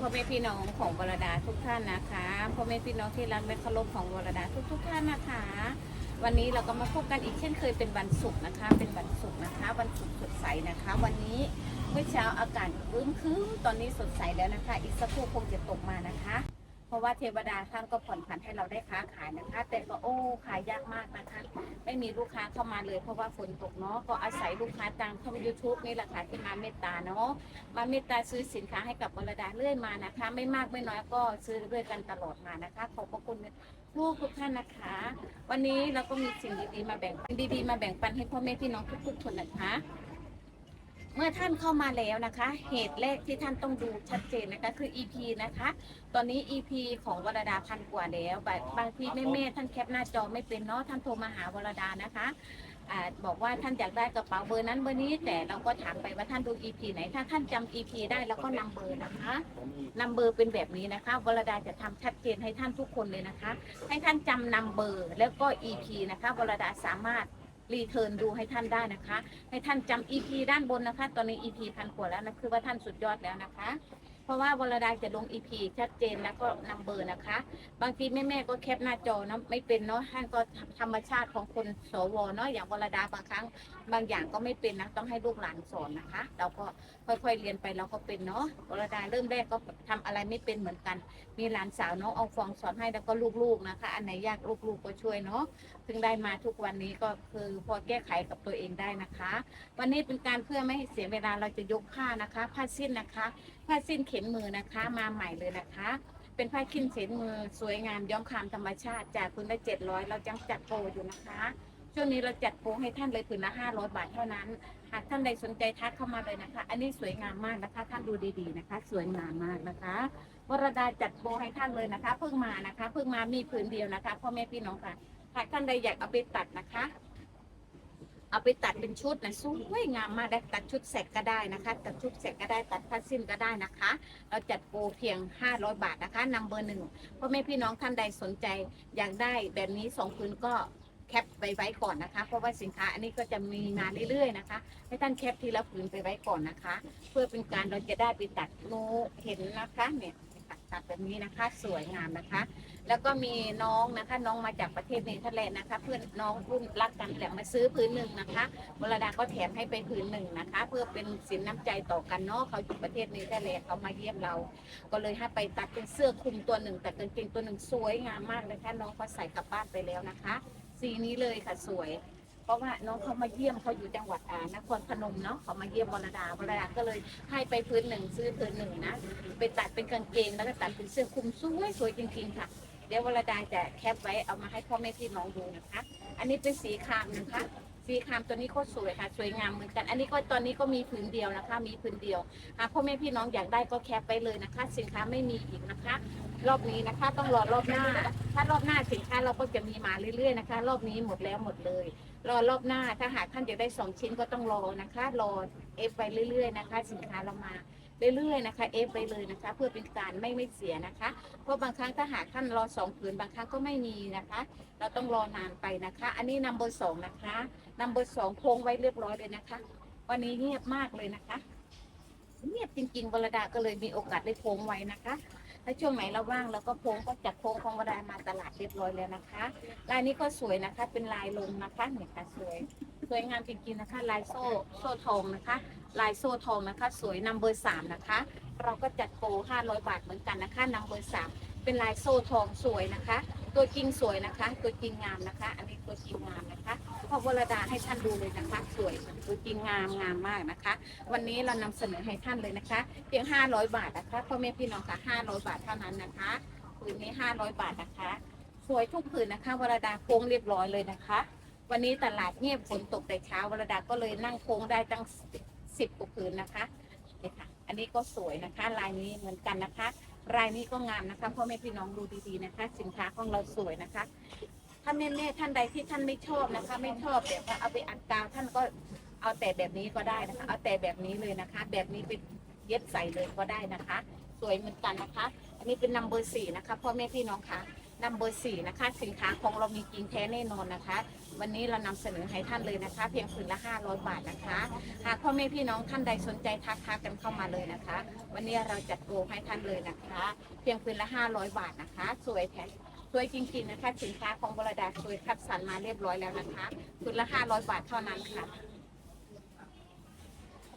พ่อแม่พี่น้องของวรดาทุกท่านนะคะพ่อแม่พี่น้องที่รักและเคารพของวรดาทุกทุกๆท่านนะคะ วันนี้เราก็มาพบกันอีกเช่นเคยเป็นวันศุกร์นะคะ เป็นวันศุกร์นะคะ วันศุกร์สดใสนะคะ วันนี้เมื่อเช้าอากาศรึ้มคืมตอนนี้สดใสแล้วนะคะ อีกสักครู่คงจะตกมานะคะ เพราะว่าเทวดาท่านก็ผ่อนผันให้เราได้ค้าขายนะคะ แต่ก็โอ้ขายยากมากนะคะ ไม่มีลูกค้าเข้ามาเลย เพราะว่าฝนตกเนาะก็อาศัยลูกค้าทางเข้ายูทูบนี่แหละค่ะที่มาเมตตาเนาะมาเมตตาซื้อสินค้าให้กับวรดาเรื่อยมานะคะ ไม่มากไม่น้อยก็ซื้อเรื่อยกันตลอดมานะคะขอบพระคุณทุกทุกท่านนะคะ วันนี้เราก็มีสิ่งดีๆมาแบ่งปันดีๆมาแบ่งปันให้พ่อแม่พี่น้องทุกๆคนนะคะ เมื่อท่านเข้ามาแล้วนะคะ เหตุแรกที่ท่านต้องดูชัดเจนนะคะคือ EP นะคะ ตอนนี้ EP ของวรดาพันกว่าแล้ว บางทีแม่แม่ๆท่านแคปหน้าจอไม่เป็นเนาะท่านโทรมาหาวรดานะคะอาบอกว่าท่านอยากได้กระเป๋าเบอร์นั้นเบอร์นี้แต่เราก็ถามไปว่าท่านดู EP ไหน ถ้าท่านจำ EP ได้แล้วก็นำเบอร์นะคะนำเบอร์เป็นแบบนี้นะคะวรดาจะทำชัดเจนให้ท่านทุกคนเลยนะคะ ให้ท่านจำนำเบอร์แล้วก็ EP นะคะวรดาสามารถ รีเทิร์นดูให้ท่านได้นะคะ ให้ท่านจำ EP ด้านบนนะคะ ตอนนี้ EP พันกว่าแล้วนะคือว่าท่านสุดยอดแล้วนะคะ ราะว่าวรดาจะลง EP ชัดเจนแล้วก็นำเบอร์นะคะ บางทีแม่แม่ๆก็แคปหน้าจอเนาะไม่เป็นเนาะท่านก็ธรรมชาติของคนสวเนาะอย่างวรดาบางครั้ง บางอย่างก็ไม่เป็นนะต้องให้ลูกหลานสอนนะคะ เราก็ค่อยๆเรียนไปเราก็เป็นเนาะวรดาเริ่มแรกก็ทำอะไรไม่เป็นเหมือนกัน มีหลานสาวเนาะเอาฟองสอนให้แล้วก็ลูกๆนะคะ อันไหนยากลูกๆก็ช่วยเนาะถึงได้มาทุกวันนี้ก็คือพอแก้ไขกับตัวเองได้นะคะ วันนี้เป็นการเพื่อไม่ให้เสียเวลาเราจะยกผ้านะคะ ผ้าสิ้นนะคะ ผ้าสิ้นเข็นมือนะคะ มาใหม่เลยนะคะ เป็นผ้าสิ้นเข็นมือสวยงามย้อมคามธรรมชาติจากคุณละเจ็ดร้อยเราจังจัดโปรอยู่นะคะช่วงนี้เราจัดโปรให้ท่านเลยผืนละห้าร้อยบาทเท่านั้น หากท่านใดสนใจทักเข้ามาเลยนะคะ อันนี้สวยงามมากนะคะ ท่านดูดีๆนะคะ สวยงามมากนะคะวรดาจัดโปรให้ท่านเลยนะคะ เพิ่งมานะคะ เพิ่งมามีผืนเดียวนะคะพ่อแม่พี่น้องค่ะหากท่านใดอยากเอาไปตัดนะคะ เอาไปตัดเป็นชุดนะสวยงามมากได้ตัดชุดแสกก็ได้นะคะ ตัดชุดแสกก็ได้ตัดผ้าสิ้นก็ได้นะคะ เราจัดโปรเพียง 500 บาทนะคะนำเบอร์หนึ่งพ่อแม่พี่น้องท่านใดสนใจอยากได้แบบนี้สองผืนก็แคปไปไว้ก่อนนะคะ เพราะว่าสินค้าอันนี้ก็จะมีมาเรื่อยๆนะคะ ให้ท่านแคปทีละผืนไปไว้ก่อนนะคะ เพื่อเป็นการเราจะได้ไปตัดโนเห็นนะคะเนี่ย ตัดแบบนี้นะคะ สวยงามนะคะ แล้วก็มีน้องนะคะ น้องมาจากประเทศเนเธอร์แลนด์นะคะ เพื่อนน้องรุ่นรักกันแหละมาซื้อพื้นหนึ่งนะคะวรดาก็แถมให้ไปพื้นหนึ่งนะคะ เพื่อเป็นสินน้ำใจต่อกันเนาะเขาอยู่ประเทศเนเธอร์แลนด์เขามาเยี่ยมเรา ก็เลยให้ไปตัดเป็นเสื้อคลุมตัวหนึ่งแต่กางเกงตัวหนึ่งสวยงามมากเลยค่ะน้องเขาใส่กลับบ้านไปแล้วนะคะ สีนี้เลยค่ะสวย ราะว่าน้องเขามาเยี่ยมเขาอยู่จังหวัดอ่านครพนมเนาะเขามาเยี่ยมวรดาวรดาก็เลยให้ไปพื้นหนึ่งซื้อพื้นหนึ่งนะไปตัดเป็นกางเกงแล้วก็ตัดเป็นเสื้อคลุมสวยสวยจริงๆค่ะ เดี๋ยววรดาจะแคปไว้เอามาให้พ่อแม่พี่น้องดูนะคะ อันนี้เป็นสีครามนะคะสีครามตัวนี้ก็สวยค่ะ สวยงามเหมือนกัน อันนี้ก็ตอนนี้ก็มีผืนเดียวนะคะ มีผืนเดียวหากพ่อแม่พี่น้องอยากได้ก็แคปไปเลยนะคะ สินค้าไม่มีอีกนะคะ รอบนี้นะคะ ต้องรอรอบหน้า ถ้ารอบหน้าสินค้าเราก็จะมีมาเรื่อยๆนะคะ รอบนี้หมดแล้วหมดเลย รอรอบหน้าถ้าหากท่านอยากได้สองชิ้นก็ต้องรอนะคะรอเอฟไปเรื่อยๆนะคะ สินค้าเรามาเรื่อยๆนะคะเอฟไปเลยนะคะ เพื่อเป็นการไม่ไม่เสียนะคะ เพราะบางครั้งถ้าหากท่านรอสองผืนบางครั้งก็ไม่มีนะคะ เราต้องรอนานไปนะคะ อันนี้นัมเบอร์สองนะคะนัมเบอร์สองโพงไว้เรียบร้อยเลยนะคะ วันนี้เงียบมากเลยนะคะเงียบจริงๆวรดาก็เลยมีโอกาสได้โพงไว้นะคะ ถ้าช่วงไหนเราว่างเราก็โพงก็จัดโพงของวรดามาตลาดเรียบร้อยแล้วนะคะลายนี้ก็สวยนะคะ เป็นลายลงนะคะเนี่ยค่ะสวยสวยงามจริงๆนะคะ ลายโซ่โซ่ทองนะคะ ลายโซ่ทองนะคะ สวยนำเบอร์สามนะคะ เราก็จัดโปร500 บาทเหมือนกันนะคะนำเบอร์สามเป็นลายโซ่ทองสวยนะคะ ตัวจริงสวยนะคะ ตัวจริงงามนะคะ อันนี้ตัวจริงงามนะคะพอวรดาให้ท่านดูเลยนะคะ สวยตัวจริงงามงามมากนะคะ วันนี้เรานำเสนอให้ท่านเลยนะคะ เพียง 500 บาทนะคะพ่อแม่พี่น้องค่ะ500 บาทเท่านั้นนะคะผืนนี้ 500 บาทนะคะ สวยทุกผืนนะคะวรดาโค้งเรียบร้อยเลยนะคะ วันนี้ตลาดเงียบฝนตกแต่เช้าวรดาก็เลยนั่งโค้งได้ตั้งสิบกว่าผืนนะคะนี่ค่ะอันนี้ก็สวยนะคะลายนี้เหมือนกันนะคะ รายนี้ก็งามนะคะพ่อแม่พี่น้องดูดีๆนะคะ สินค้าของเราสวยนะคะ ถ้าแม่ๆท่านใดที่ท่านไม่ชอบนะคะ ไม่ชอบแบบว่าเอาไปอัดกาวท่านก็เอาแต่แบบนี้ก็ได้นะคะ เอาแต่แบบนี้เลยนะคะ แบบนี้เป็นเย็บใส่เลยก็ได้นะคะ สวยเหมือนกันนะคะ อันนี้เป็นนัมเบอร์สี่นะคะพ่อแม่พี่น้องค่ะ นัมเบอร์สี่นะคะ สินค้าของเรามีจริงแท้แน่นอนนะคะ วันนี้เรานำเสนอให้ท่านเลยนะคะ เพียงคืนละ 500 บาทนะคะ หากพ่อแม่พี่น้องท่านใดสนใจทักทักกันเข้ามาเลยนะคะ วันนี้เราจัดโปรให้ท่านเลยนะคะ เพียงคืนละ 500 บาทนะคะ สวยแท้สวยจริงๆนะคะ สินค้าของบรดาสวยคัดสรรมาเรียบร้อยแล้วนะคะคืนละ 500 บาทเท่านั้นค่ะ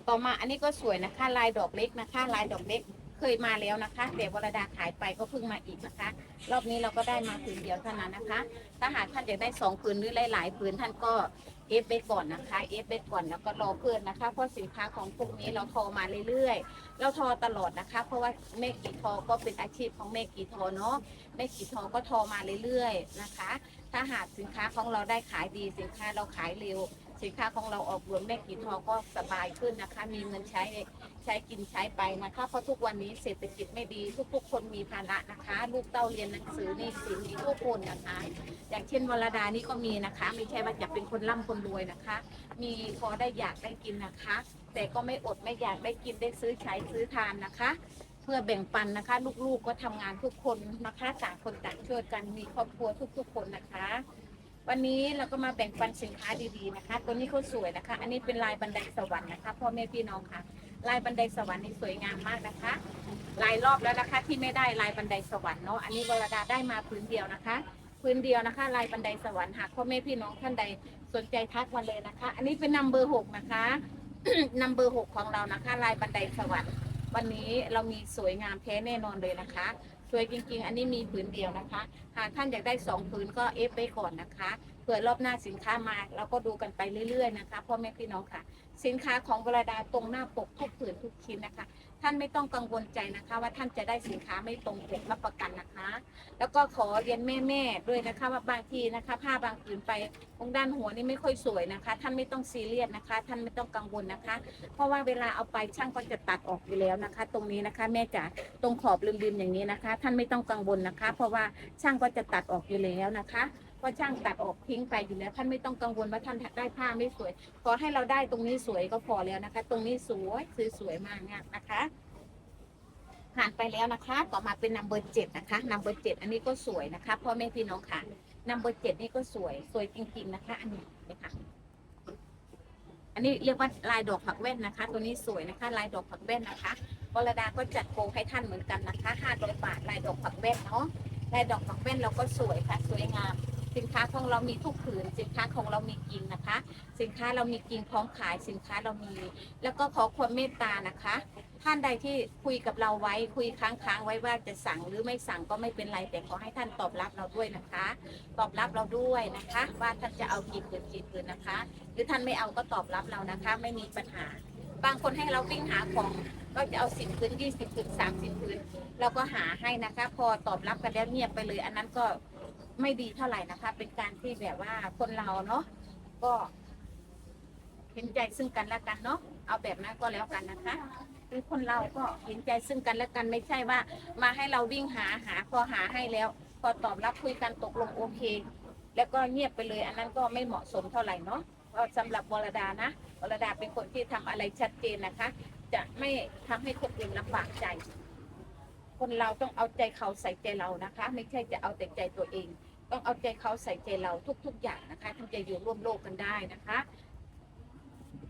ต่อมาอันนี้ก็สวยนะคะ ลายดอกเล็กนะคะ ลายดอกเล็ก เคยมาแล้วนะคะ แต่วรดาขายไปก็เพิ่งมาอีกนะคะ รอบนี้เราก็ได้มาผืนเดียวเท่านั้นนะคะ ถ้าหากท่านอยากได้สองผืนหรือหลายๆผืนท่านก็เอฟไปก่อนนะคะเอฟไปก่อนแล้วก็รอเพื่อนนะคะเพราะสินค้าของพวกนี้เราโทรมาเรื่อยๆ เราโทรตลอดนะคะ เพราะว่าแม่กีทอก็เป็นอาชีพของแม่กีทอเนาะแม่กีทอก็โทรมาเรื่อยๆนะคะ ถ้าหากสินค้าของเราได้ขายดีสินค้าเราขายเร็ว สินค้าของเราออกรวมแม่กีทอก็สบายขึ้นนะคะ มีเงินใช้ใช้กินใช้ไปนะคะเพราะทุกวันนี้เศรษฐกิจไม่ดี ทุกๆ คนมีภาระนะคะ ลูกเต้าเรียนหนังสือนี่สินมีทุกคนนะคะ อย่างเช่นวรดานี่ก็มีนะคะ ไม่ใช่ว่าจะเป็นคนร่ำคนรวยนะคะ มีพอได้อยากได้กินนะคะ แต่ก็ไม่อดไม่อยากได้กินได้ซื้อใช้ซื้อทานนะคะเพื่อแบ่งปันนะคะ ลูกๆก็ทำงานทุกคนนะคะต่างคนต่างช่วยกันมีครอบครัวทุกๆคนนะคะ วันนี้เราก็มาแบ่งปันสินค้าดีๆนะคะ ตัวนี้เขาสวยนะคะ อันนี้เป็นลายบันไดสวรรค์นะคะพ่อแม่พี่น้องค่ะ ลายบันไดสวรรค์นี่สวยงามมากนะคะ หลายรอบแล้วนะคะที่ไม่ได้ลายบันไดสวรรค์เนาะ อันนี้วรดาได้มาพื้นเดียวนะคะ พื้นเดียวนะคะ ลายบันไดสวรรค์หากพ่อแม่พี่น้องท่านใดสนใจทักมาเลยนะคะ อันนี้เป็นนัมเบอร์หกนะคะนัมเบอร์หกของเรานะคะ ลายบันไดสวรรค์วันนี้เรามีสวยงามแท้แน่นอนเลยนะคะ วยจริงๆ อันนี้มีผืนเดียวนะคะ หากท่านอยากได้สองผืนก็เอฟไปก่อนนะคะเผื่อรอบหน้าสินค้ามาเราก็ดูกันไปเรื่อยๆนะคะพ่อแม่พี่น้องค่ะ สินค้าของบรดาตรงหน้าปกทุกผืนทุกชิ้นนะคะ ท่านไม่ต้องกังวลใจนะคะ ว่าท่านจะได้สินค้าไม่ตรงปกรับประกันนะคะ แล้วก็ขอเรียนแม่ๆด้วยนะคะ ว่าบางทีนะคะ ผ้าบางผืนไปตรงด้านหัวนี่ไม่ค่อยสวยนะคะ ท่านไม่ต้องซีเรียสนะคะ ท่านไม่ต้องกังวลนะคะ เพราะว่าเวลาเอาไปช่างก็จะตัดออกอยู่แล้วนะคะ ตรงนี้นะคะ แม่จ๋าตรงขอบริมๆอย่างนี้นะคะ ท่านไม่ต้องกังวลนะคะ เพราะว่าช่างก็จะตัดออกอยู่แล้วนะคะ เพราช่างตัดออกทิ้งไปอยู่แล้วท่านไม่ต้องกังวลว่าท่านได้ผ้าไม่สวยขอให้เราได้ตรงนี้สวยก็พอแล้วนะคะ ตรงนี้สวยคือสวยมากนะคะผ่านไปแล้วนะคะ ต่อมาเป็นนัมเบอร์เจ็ดนะคะนัมเบอร์เจ็ดอันนี้ก็สวยนะคะพ่อแม่พี่น้องค่ะนัมเบอร์เจ็ดนี่ก็สวยสวยจริง ๆนะคะ อันนี้นะคะอันนี้เรียกว่าลายดอกผักแว่นนะคะ ตัวนี้สวยนะคะ ลายดอกผักแว่นนะคะวรดาก็จัดโปรให้ท่านเหมือนกันนะคะ500บาทลายดอกผักแว่นเนาะลายดอกผักแว่นเราก็สวยค่ะ สวยงาม สินค้าของเรามีทุกผืน สินค้าของเรามีจริงนะคะ สินค้าเรามีจริงพร้อมขายสินค้าเรามี แล้วก็ขอความเมตตานะคะ ท่านใดที่คุยกับเราไว้คุยค้างๆไว้ว่าจะสั่งหรือไม่สั่งก็ไม่เป็นไรแต่ขอให้ท่านตอบรับเราด้วยนะคะ ตอบรับเราด้วยนะคะ ว่าท่านจะเอากี่ผืนกี่ผืนนะคะ หรือท่านไม่เอาก็ตอบรับเรานะคะ ไม่มีปัญหา บางคนให้เราวิ่งหาของก็จะเอาสิบผืนยี่สิบผืนสามสิบผืนเราก็หาให้นะคะ พอตอบรับกันแล้วเงียบไปเลย อันนั้นก็ ไม่ดีเท่าไหร่นะคะ เป็นการที่แบบว่าคนเราเนาะก็เห็นใจซึ่งกันและกันเนาะเอาแบบนั้นก็แล้วกันนะคะคือคนเราก็เห็นใจซึ่งกันและกันไม่ใช่ว่า มาให้เราวิ่งหาหาพอหาให้แล้ว พอตอบรับคุยกันตกลงโอเค แล้วก็เงียบไปเลย อันนั้นก็ไม่เหมาะสมเท่าไหร่เนาะก็สำหรับวรดานะวรดาเป็นคนที่ทำอะไรชัดเจนนะคะ จะไม่ทำให้คนอื่นลำบากใจ คนเราต้องเอาใจเขาใส่ใจเรานะคะ ไม่ใช่จะเอาแต่ใจตัวเอง ต้องเอาใจเขาใส่ใจเราทุก ๆ อย่างนะคะถึงจะอยู่ร่วมโลกกันได้นะคะ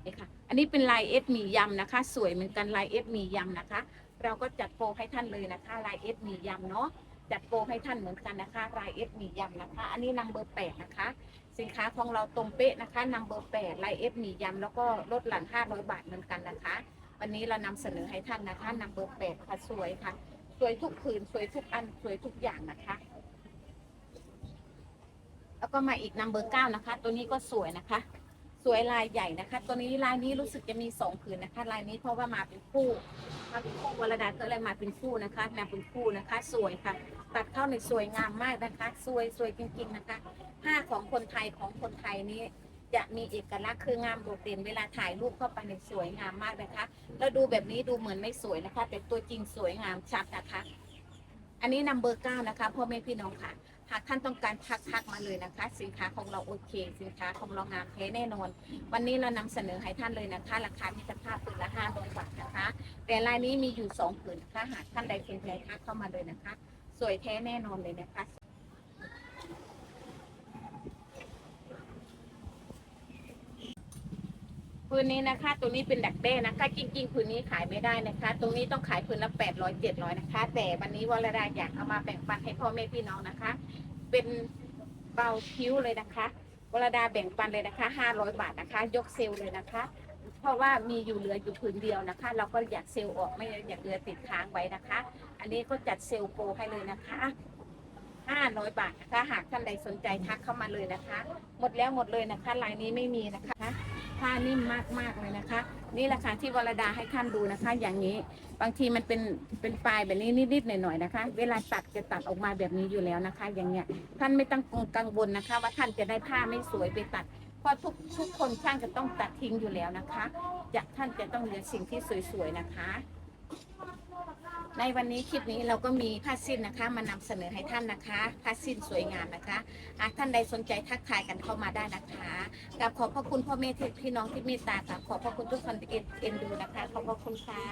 นี่ค่ะอันนี้เป็นลายเอสมียำนะคะ สวยเหมือนกันลายเอสมียำนะคะ เราก็จัดโปรให้ท่านเลยนะคะลายเอสมียำเนาะจัดโปรให้ท่านเหมือนกันนะคะลายเอสมียำนะคะ อันนี้นัมเบอร์แปดนะคะ สินค้าของเราตรงเป๊ะนะคะนัมเบอร์แปดลายเอสมียำแล้วก็ลดหลั่นห้าร้อยบาทเหมือนกันนะคะ วันนี้เรานำเสนอให้ท่านนะคะนัมเบอร์แปดค่ะสวยค่ะ วยทุกผืนสวยทุกอันสวยทุกอย่างนะคะ แล้วก็มาอีกนัมเบอร์เก้านะคะ ตัวนี้ก็สวยนะคะ สวยลายใหญ่นะคะ ตัวนี้ลายนี้รู้สึกจะมีสองผืนนะคะ ลายนี้เพราะว่ามาเป็นคู่มาเป็นคู่วรดาก็เลยมาเป็นคู่นะคะมาเป็นคู่นะคะ สวยค่ะ ตัดเข้าในสวยงามมากนะคะ สวยสวยจริงๆนะคะผ้าของคนไทยของคนไทยนี้ จะมีเอกลักษณ์คืองามโดดเด่นเวลาถ่ายรูปเข้าไปในสวยงามมากนะคะแล้วดูแบบนี้ดูเหมือนไม่สวยนะคะ แต่ตัวจริงสวยงามชัดนะคะ อันนี้นัมเบอร์เก้านะคะพ่อแม่พี่น้องค่ะ หากท่านต้องการทักทักมาเลยนะคะ สินค้าของเราโอเค สินค้าของเรางามแท้แน่นอน วันนี้เรานำเสนอให้ท่านเลยนะคะ ราคามิตรภาพผืนละห้าร้อยบาทนะคะ แต่ลายนี้มีอยู่สองผืนนะคะหากท่านใดสนใจทักเข้ามาเลยนะคะ สวยแท้แน่นอนเลยนะคะ พื้นนี้นะคะ ตัวนี้เป็นดักแด้นะคะ จริง ๆ พื้นนี้ขายไม่ได้นะคะ ตรงนี้ต้องขายพื้นละแปดร้อยเจ็ดร้อยนะคะ แต่วันนี้วรดาอยากเอามาแบ่งปันให้พ่อแม่พี่น้องนะคะ เป็นเบาคิ้วเลยนะคะวรดาแบ่งปันเลยนะคะห้าร้อยบาทนะคะ ยกเซลเลยนะคะ เพราะว่ามีอยู่เหลืออยู่พื้นเดียวนะคะ เราก็อยากเซลออกไม่อยากเหลือติดค้างไว้นะคะ อันนี้ก็จัดเซลโปรให้เลยนะคะห้าร้อยบาทนะคะ หากท่านใดสนใจทักเข้ามาเลยนะคะ หมดแล้วหมดเลยนะคะลายนี้ไม่มีนะคะ ผ้านิ่มมากๆเลยนะคะ นี่แหละค่ะที่วรดาให้ท่านดูนะคะ อย่างนี้บางทีมันเป็นเป็นปลายแบบนี้นิดๆหน่อยๆนะคะ เวลาตัดจะตัดออกมาแบบนี้อยู่แล้วนะคะ อย่างเงี้ยท่านไม่ต้องกังวลนะคะ ว่าท่านจะได้ผ้าไม่สวยไปตัดเพราะทุกทุกคนช่างจะต้องตัดทิ้งอยู่แล้วนะคะจะท่านจะต้องเหลือสิ่งที่สวยๆนะคะ ในวันนี้คลิปนี้เราก็มีผ้าสิ้นนะคะ มานำเสนอให้ท่านนะคะผ้าสิ้นสวยงามนะคะหากท่านใดสนใจทักทายกันเข้ามาได้นะคะกับขอบพระคุณพ่อแม่ที่พี่น้องที่เมตตากับขอบพระคุณทุกคนที่เอ็นดูนะคะ ขอบพระคุณค่ะ